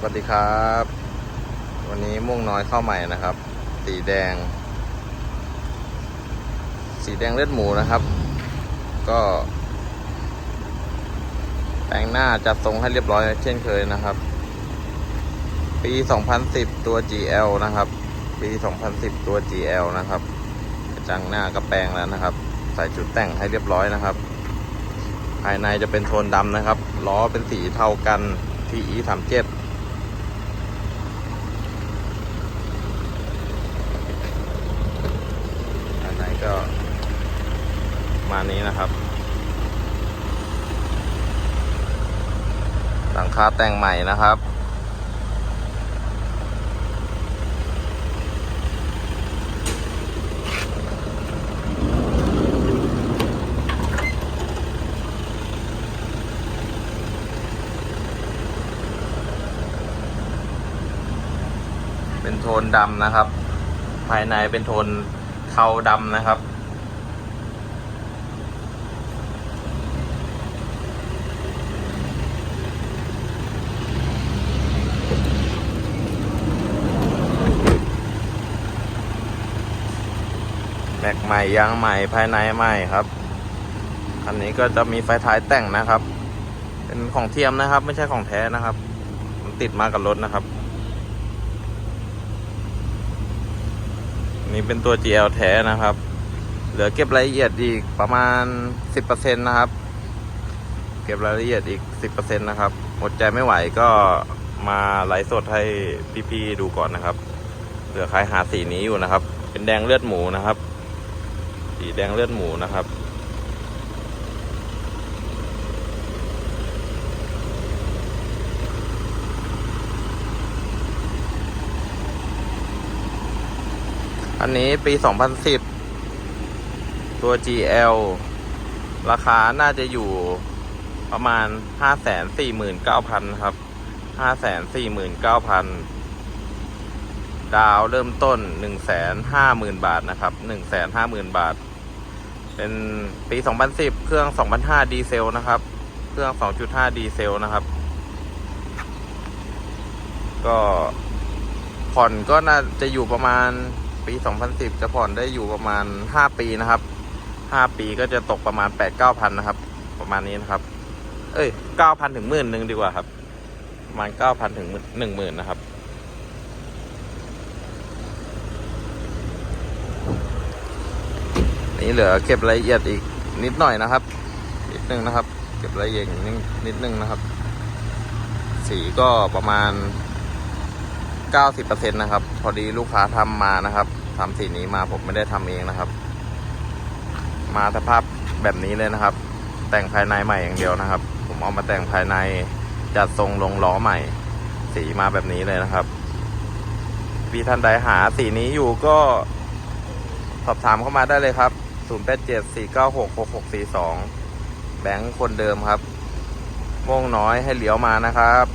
สวัสดีครับ วันนี้ม่วงน้อยเข้าใหม่นะครับ สีแดง สีแดงเลือดหมูนะครับ ก็แปลงหน้าจัดทรงให้เรียบร้อยเช่นเคยนะครับ ปี 2010 ตัว GL นะครับ ปี 2010 ตัว GL นะครับกระจังหน้าก็แปลงแล้วนะครับ ใส่จุดแต่งให้เรียบร้อยนะครับ ภายในจะเป็นโทนดำนะครับ ล้อเป็นสีเท่ากัน TE 37ภายใน ก็มานี้นะครับหลังคาแต่งใหม่นะครับ เป็นโทนดำนะครับ ภายในเป็นโทน ทาดำนะครับ แม็กใหม่ยางใหม่ภายในใหม่ครับคันนี้ก็จะมีไฟท้ายแต่งนะครับ เป็นของเทียมนะครับ ไม่ใช่ของแท้นะครับ มันติดมากับรถนะครับ นี้เป็นตัว GL แท้นะครับ เหลือเก็บรายละเอียดอีกประมาณ 10%นะครับ เก็บรายละเอียดอีก 10%นะครับอดใจไม่ไหวก็มาไลฟ์สดให้พี่ๆดูก่อนนะครับเหลือใครหาสีนี้อยู่นะครับ เป็นแดงเลือดหมูนะครับ สีแดงเลือดหมูนะครับ อันนี้ปี 2010 ตัว GL ราคาน่าจะอยู่ประมาณ 549,000 ครับ 549,000 ดาวเริ่มต้น 150,000 บาทนะครับ 150,000 บาท เป็นปี 2010 เครื่อง 2005 ดีเซลนะครับ เครื่อง 2.5 ดีเซลนะครับ ก็ผ่อนก็น่าจะอยู่ประมาณ ปี 2010 จะผ่อนได้อยู่ประมาณ 5 ปีนะครับ 5 ปีก็จะตกประมาณ 8-9พันนะครับ ประมาณนี้นะครับ เอ้ย 9,000 ถึงหมื่นหนึ่งดีกว่าครับ ประมาณ 9,000 ถึง10,000นะครับนี่เหลือเก็บรายละเอียดอีกนิดหน่อยนะครับ นิดนึงนะครับ เก็บรายละเอียดนิดนิดนึงนะครับ สีก็ประมาณ 90%นะครับ พอดีลูกค้าทำมานะครับทำสีนี้มาผมไม่ได้ทำเองนะครับ มาสภาพแบบนี้เลยนะครับ แต่งภายในใหม่อย่างเดียวนะครับ ผมเอามาแต่งภายในจัดทรงลงล้อใหม่ สีมาแบบนี้เลยนะครับพี่ท่านใดหาสีนี้อยู่ก็สอบถามเข้ามาได้เลยครับ 0874966642 แบงค์คนเดิมครับม่วงน้อยให้เหลียวมานะครับ